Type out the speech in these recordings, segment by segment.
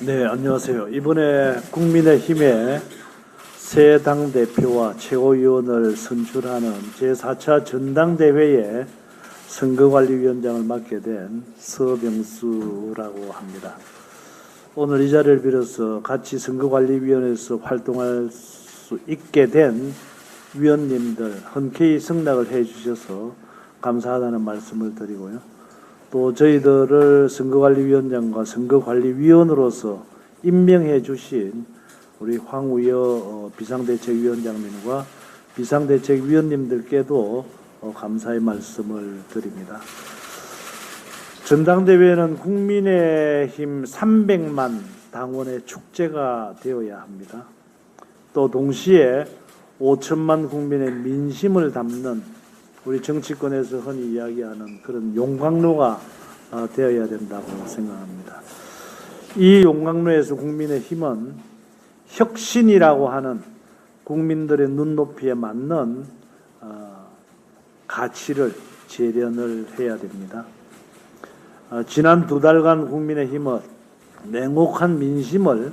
네, 안녕하세요. 이번에 국민의힘의 새 당 대표와 최고위원을 선출하는 제4차 전당대회에 선거관리위원장을 맡게 된 서병수라고 합니다. 오늘 이 자리를 빌어서 같이 선거관리위원회에서 활동할 수 있게 된 위원님들 흔쾌히 승낙을 해 주셔서 감사하다는 말씀을 드리고요. 또 저희들을 선거관리위원장과 선거관리위원으로서 임명해 주신 우리 황우여 어, 비상대책위원장님과 비상대책위원님들께도 어, 감사의 말씀을 드립니다. 전당대회는 국민의힘 300만 당원의 축제가 되어야 합니다. 또 동시에 5천만 국민의 민심을 담는 우리 정치권에서 흔히 이야기하는 그런 용광로가 어, 되어야 된다고 생각합니다. 이 용광로에서 국민의 힘은 혁신이라고 하는 국민들의 눈높이에 맞는 어, 가치를 재련을 해야 됩니다. 어, 지난 두 달간 국민의 힘은 냉혹한 민심을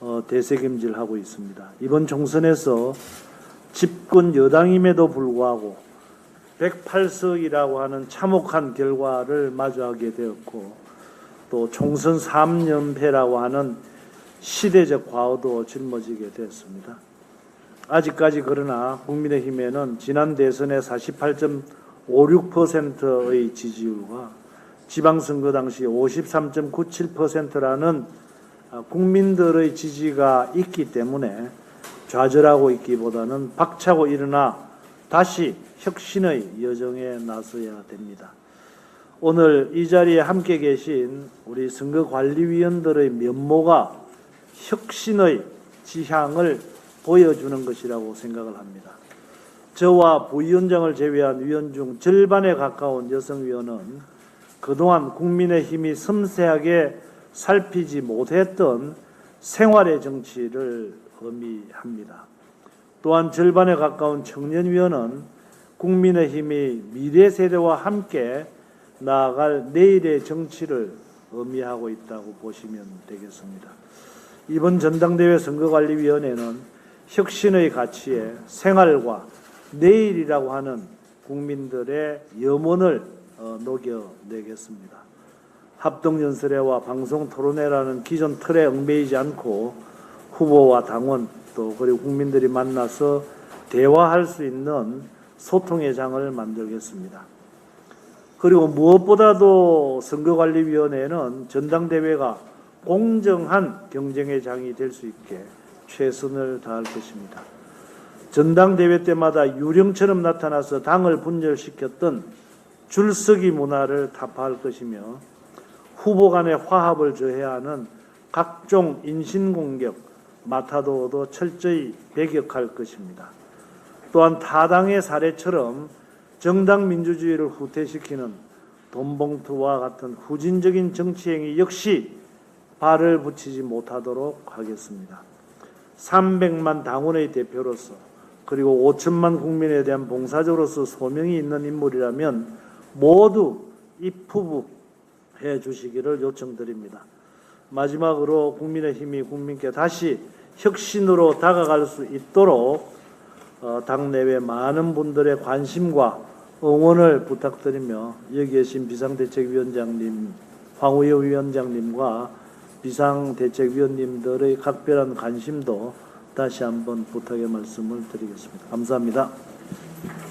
어, 대책임질하고 있습니다. 이번 총선에서 집권 여당임에도 불구하고 108석이라고 하는 참혹한 결과를 마주하게 되었고 또 총선 3연패라고 하는 시대적 과오도 짊어지게 됐습니다. 아직까지 그러나 국민의힘에는 지난 대선의 48.56%의 지지율과 지방선거 당시 53.97%라는 국민들의 지지가 있기 때문에 좌절하고 있기보다는 박차고 일어나 다시 혁신의 여정에 나서야 됩니다. 오늘 이 자리에 함께 계신 우리 선거관리위원들의 면모가 혁신의 지향을 보여주는 것이라고 생각을 합니다. 저와 부위원장을 제외한 위원 중 절반에 가까운 여성위원은 그동안 국민의힘이 섬세하게 살피지 못했던 생활의 정치를 의미합니다. 또한 절반에 가까운 청년위원은 국민의힘이 미래 세대와 함께 나아갈 내일의 정치를 의미하고 있다고 보시면 되겠습니다. 이번 전당대회 선거관리위원회는 혁신의 가치에 생활과 내일이라고 하는 국민들의 염원을 어, 녹여내겠습니다. 합동연설회와 방송 토론회라는 기존 틀에 얽매이지 않고 후보와 당원 또 그리고 국민들이 만나서 대화할 수 있는 소통의 장을 만들겠습니다. 그리고 무엇보다도 선거관리위원회는 전당대회가 공정한 경쟁의 장이 될 수 있게 최선을 다할 것입니다. 전당대회 때마다 유령처럼 나타나서 당을 분열시켰던 줄서기 문화를 타파할 것이며 후보 간의 화합을 저해야 하는 각종 인신공격, 마타도도 철저히 배격할 것입니다. 또한 타당의 사례처럼 정당 민주주의를 후퇴시키는 돈봉투와 같은 후진적인 정치행위 역시 발을 붙이지 못하도록 하겠습니다. 300만 당원의 대표로서 그리고 5천만 국민에 대한 봉사자로서 소명이 있는 인물이라면 모두 입후부해 주시기를 요청드립니다. 마지막으로 국민의힘이 국민께 다시 혁신으로 다가갈 수 있도록 어, 당내외 많은 분들의 관심과 응원을 부탁드리며 여기 계신 비상대책위원장님, 황우여 위원장님과 비상대책위원님들의 각별한 관심도 다시 한번 부탁의 말씀을 드리겠습니다. 감사합니다.